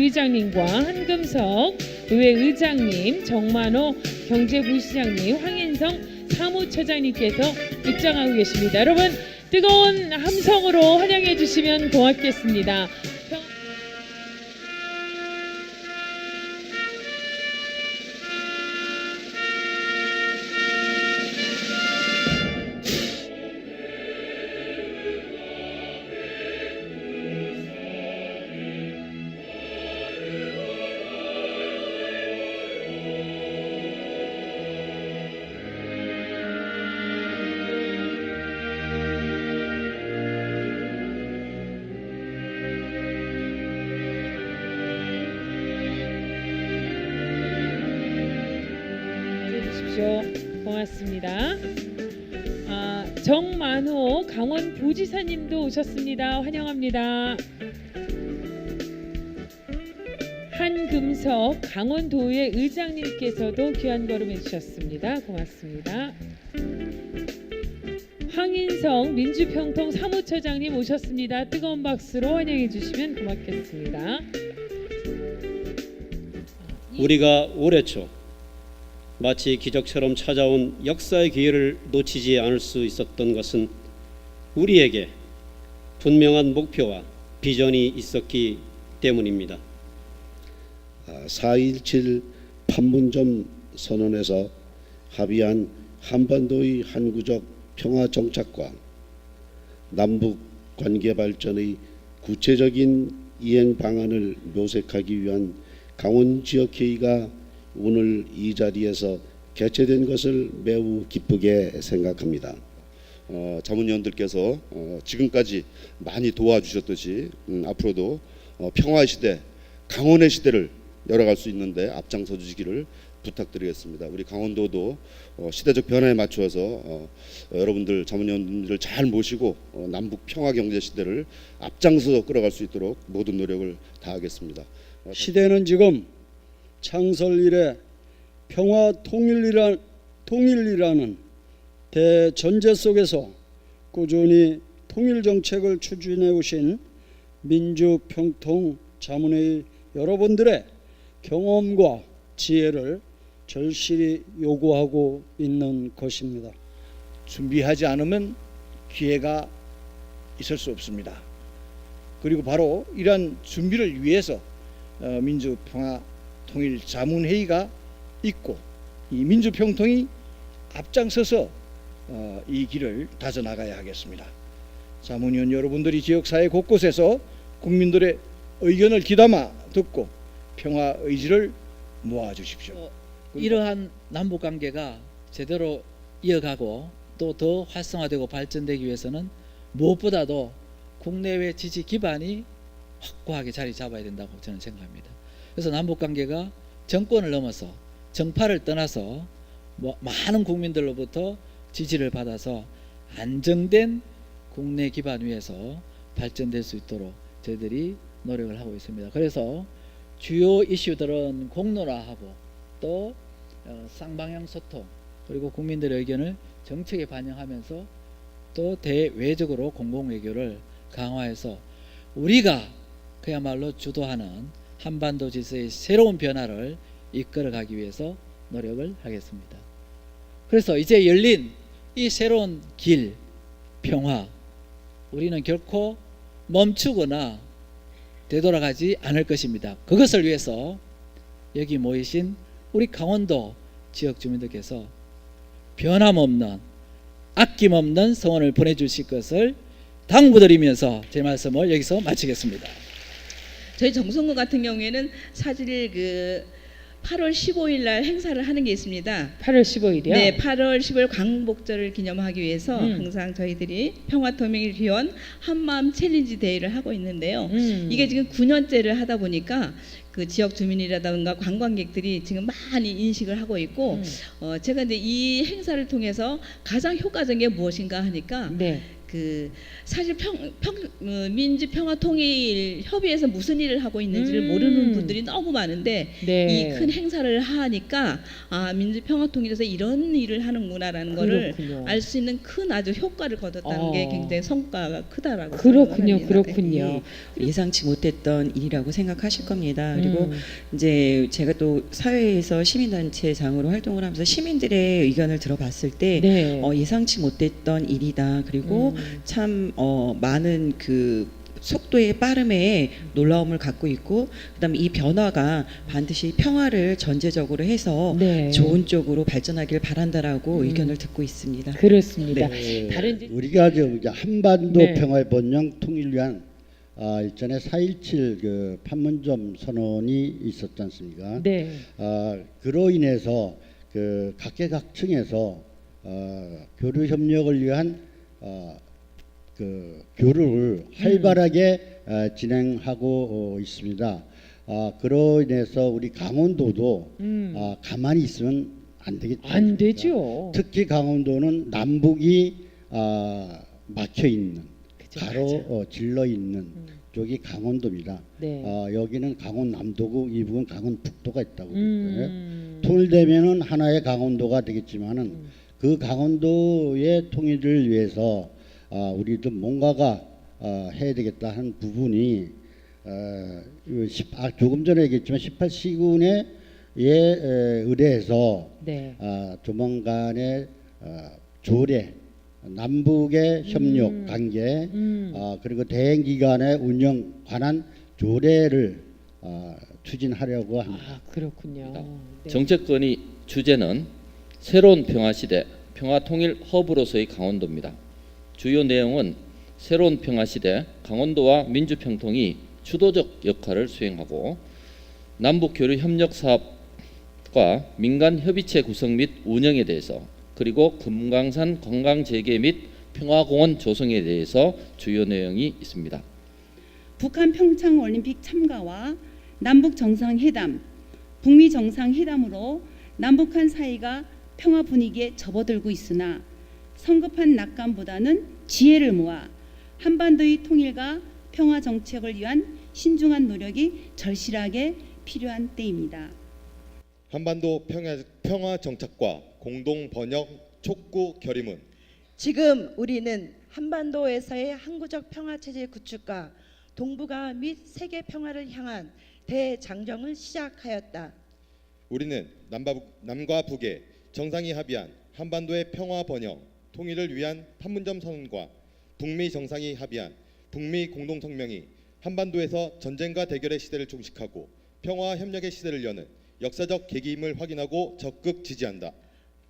강원 부의장님과 한금석 의회 의장님, 정만호 경제부시장님, 황인성 사무처장님께서 입장하고 계십니다. 여러분 뜨거운 함성으로 환영해 주시면 고맙겠습니다. 주십시오. 고맙습니다. 아, 정만호 강원 부지사님도 오셨습니다. 환영합니다. 한금석 강원도의 의장님께서도 귀한 걸음 해주셨습니다. 고맙습니다. 황인성 민주평통 사무처장님 오셨습니다. 뜨거운 박수로 환영해 주시면 고맙겠습니다. 우리가 올해 초 마치 기적처럼 찾아온 역사의 기회를 놓치지 않을 수 있었던 것은 우리에게 분명한 목표와 비전이 있었기 때문입니다. 4.17 판문점 선언에서 합의한 한반도의 항구적 평화 정착과 남북 관계 발전의 구체적인 이행 방안을 묘색하기 위한 강원 지역 회의가 오늘 이 자리에서 개최된 것을 매우 기쁘게 생각합니다. 어, 자문위원들께서 어, 지금까지 많이 도와주셨듯이 음, 앞으로도 어, 평화의 시대, 강원의 시대를 열어갈 수 있는데 앞장서 주시기를 부탁드리겠습니다. 우리 강원도도 어, 시대적 변화에 맞추어서 어, 어, 여러분들 자문위원들을 잘 모시고 어, 남북 평화 경제 시대를 앞장서 끌어갈 수 있도록 모든 노력을 다하겠습니다. 어, 시대는 지금 창설 이래 평화 통일이라, 통일이라는 대전제 속에서 꾸준히 통일 정책을 추진해 오신 민주평통 자문회의 여러분들의 경험과 지혜를 절실히 요구하고 있는 것입니다. 준비하지 않으면 기회가 있을 수 없습니다. 그리고 바로 이러한 준비를 위해서 어, 민주평화 통일 자문회의가 있고 이 민주평통이 앞장서서 어, 이 길을 다져나가야 하겠습니다. 자문위원 여러분들이 지역사회 곳곳에서 국민들의 의견을 귀담아 듣고 평화 의지를 모아 주십시오. 어, 이러한 남북 관계가 제대로 이어가고 또 더 활성화되고 발전되기 위해서는 무엇보다도 국내외 지지 기반이 확고하게 자리 잡아야 된다고 저는 생각합니다. 그래서 남북 관계가 정권을 넘어서 정파를 떠나서 뭐 많은 국민들로부터 지지를 받아서 안정된 국내 기반 위에서 발전될 수 있도록 저희들이 노력을 하고 있습니다. 그래서 주요 이슈들은 공론화하고 또 어, 쌍방향 소통 그리고 국민들의 의견을 정책에 반영하면서 또 대외적으로 공공외교를 강화해서 우리가 그야말로 주도하는 한반도 질서의 새로운 변화를 이끌어가기 위해서 노력을 하겠습니다. 그래서 이제 열린 이 새로운 길, 평화, 우리는 결코 멈추거나 되돌아가지 않을 것입니다. 그것을 위해서 여기 모이신 우리 강원도 지역 주민들께서 변함없는 아낌없는 성원을 보내주실 것을 당부드리면서 제 말씀을 여기서 마치겠습니다. 저희 정성구 같은 경우에는 사실 그 8월 15일 날 행사를 하는 게 있습니다. 8월 15일이요. 네, 8월 15일 광복절을 기념하기 위해서 음. 항상 저희들이 평화통일 기원 한마음 챌린지 데이를 하고 있는데요. 음. 이게 지금 9년째를 하다 보니까 그 지역 주민이라든가 관광객들이 지금 많이 인식을 하고 있고 음. 어, 제가 이제 이 행사를 통해서 가장 효과적인 게 무엇인가 하니까 네. 그 사실 평, 평 어, 민주평화통일 협의회에서 무슨 일을 하고 있는지를 음. 모르는 분들이 너무 많은데 네. 이큰 행사를 하니까 아 민주평화통일에서 이런 일을 하는구나라는 거를 그렇군요. 알수 있는 큰 아주 효과를 거뒀다는 어. 게 굉장히 성과가 크다라고 그렇군요, 생각합니다. 그렇군요. 예, 예상치 못했던 일이라고 생각하실 겁니다. 그리고 음. 이제 제가 또 사회에서 시민단체장으로 활동을 하면서 시민들의 의견을 들어봤을 때 네. 어, 예상치 못했던 일이다. 그리고 음. 참 어, 많은 그 속도의 빠름에 놀라움을 갖고 있고 그다음에 이 변화가 반드시 평화를 전제적으로 해서 네. 좋은 쪽으로 발전하길 바란다라고 음. 의견을 듣고 있습니다. 그렇습니다. 네. 다른 지- 우리가 저 이제 한반도 네. 평화의 번영 통일 위한 아, 일전에 4.17그 판문점 선언이 있었지 않습니까? 네. 아, 그로 인해서 그 각계각층에서 어, 교류 협력을 위한 어, 그 교류를 활발하게 어, 진행하고 어, 있습니다. 아, 그로 인해서 우리 강원도도 음. 아, 가만히 있으면 안 되겠죠. 안 되죠. 특히 강원도는 남북이 아, 막혀 있는 그죠, 가로 맞아. 어, 질러 있는 음. 쪽이 강원도입니다. 네. 아, 여기는 강원 남도고 이 부분 강원 북도가 있다고 그러고요. 음. 통일되면은 하나의 강원도가 되겠지만은 음. 그 강원도의 통일을 위해서 아, 우리도 뭔가가 아, 해야 되겠다 하는 부분이 어, 이 십- 아, 조금 전에 얘기했지만 18시군에 에, 에, 의뢰해서 네. 아, 조만간에 아, 조례 남북의 협력 음. 관계 음. 아, 그리고 대행 기관의 운영 관한 조례를 아, 추진하려고 합니다. 아, 그렇군요. 네. 정책권이 주제는 새로운 평화 시대 평화 통일 허브로서의 강원도입니다. 주요 내용은 새로운 평화 시대 강원도와 민주 평통이 주도적 역할을 수행하고 남북 교류 협력 사업과 민간 협의체 구성 및 운영에 대해서 그리고 금강산 관광 재개 및 평화공원 조성에 대해서 주요 내용이 있습니다. 북한 평창 올림픽 참가와 남북 정상회담, 북미 정상회담으로 남북한 사이가 평화 분위기에 접어들고 있으나 성급한 낙관보다는 지혜를 모아 한반도의 통일과 평화 정책을 위한 신중한 노력이 절실하게 필요한 때입니다. 한반도 평화, 평화 정착과 공동 번역 촉구 결의문 지금 우리는 한반도에서의 항구적 평화 체제 구축과 동북아 및 세계 평화를 향한 대장정을 시작하였다. 우리는 남과 북의 정상이 합의한 한반도의 평화 번영 통일을 위한 판문점 선언과 북미 정상이 합의한 북미 공동 성명이 한반도에서 전쟁과 대결의 시대를 종식하고 평화 협력의 시대를 여는 역사적 계기임을 확인하고 적극 지지한다.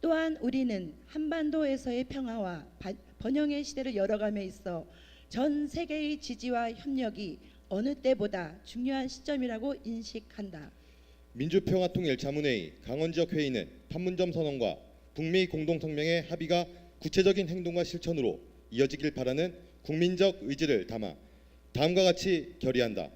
또한 우리는 한반도에서의 평화와 바- 번영의 시대를 열어감에 있어 전 세계의 지지와 협력이 어느 때보다 중요한 시점이라고 인식한다. 민주평화통일자문회의 강원지역 회의는 판문점 선언과 북미 공동성명의 합의가 구체적인 행동과 실천으로 이어지길 바라는 국민적 의지를 담아 다음과 같이 결의한다.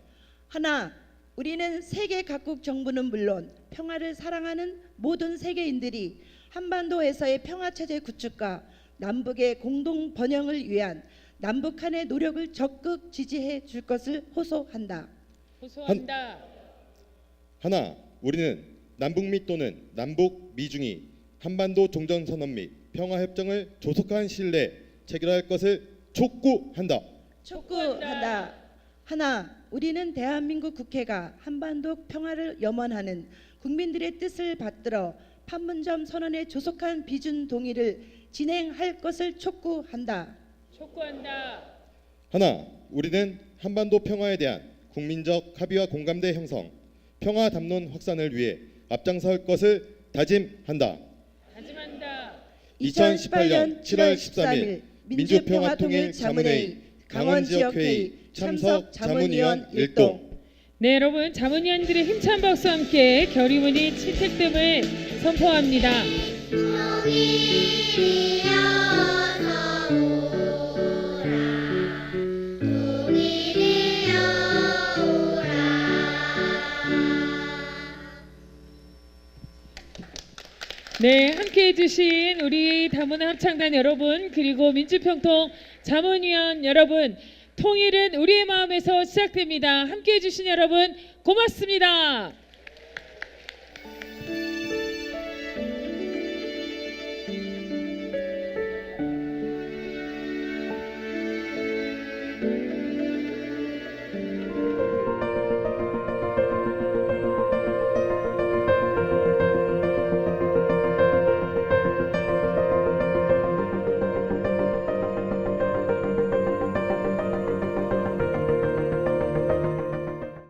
하나, 우리는 세계 각국 정부는 물론 평화를 사랑하는 모든 세계인들이 한반도에서의 평화 체제 구축과 남북의 공동 번영을 위한 남북한의 노력을 적극 지지해 줄 것을 호소한다. 호소한다. 하나, 우리는 남북미 또는 남북 미중이 한반도 종전선언 및 평화협정을 조속한 시일 내에 체결할 것을 촉구한다. 촉구한다. 하나, 우리는 대한민국 국회가 한반도 평화를 염원하는 국민들의 뜻을 받들어 판문점 선언의 조속한 비준 동의를 진행할 것을 촉구한다. 촉구한다. 하나, 우리는 한반도 평화에 대한 국민적 합의와 공감대 형성, 평화 담론 확산을 위해 앞장설 것을 다짐한다. 다짐한다. 2018년 7월 13일 민주평화통일 자문회의 강원지역회의 참석 자문위원 일동. 네, 여러분 자문위원들의 힘찬 박수와 함께 결의문이 채택됨을 선포합니다. 네, 함께 해주신 우리 다문화 합창단 여러분 그리고 민주평통 자문위원 여러분 통일은 우리의 마음에서 시작됩니다. 함께 해주신 여러분 고맙습니다.